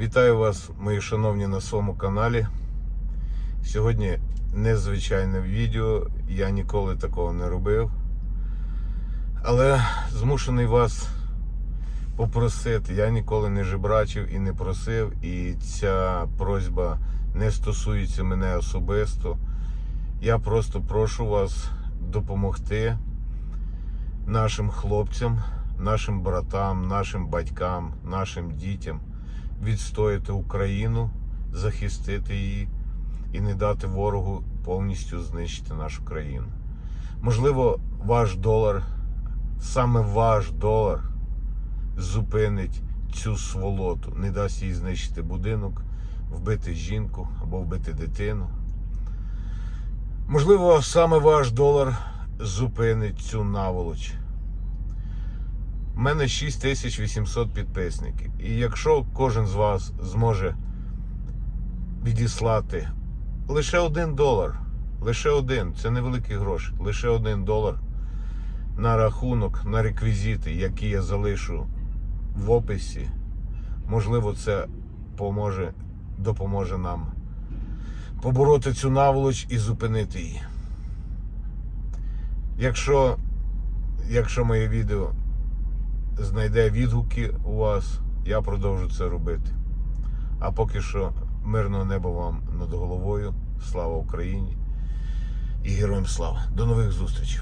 Вітаю вас, мої шановні, на своєму каналі. Сьогодні незвичайне відео. Я ніколи такого не робив. Але змушений вас попросити. Я ніколи не жебрачив і не просив. І ця просьба не стосується мене особисто. Я просто прошу вас допомогти нашим хлопцям, нашим братам, нашим батькам, нашим дітям відстояти Україну, захистити її і не дати ворогу повністю знищити нашу країну. Можливо, ваш долар, саме ваш долар, зупинить цю сволоту, не дасть їй знищити будинок, вбити жінку або вбити дитину. Можливо, саме ваш долар зупинить цю наволоч. У мене 6800 підписників. І якщо кожен з вас зможе відіслати лише один долар, лише один, це невеликі гроші, лише один долар на рахунок, на реквізити, які я залишу в описі, можливо, це поможе, допоможе нам побороти цю наволоч і зупинити її. Якщо, якщо моє відео знайде відгуки у вас, я продовжу це робити. А поки що мирного неба вам над головою. Слава Україні і героям слава. До нових зустрічей.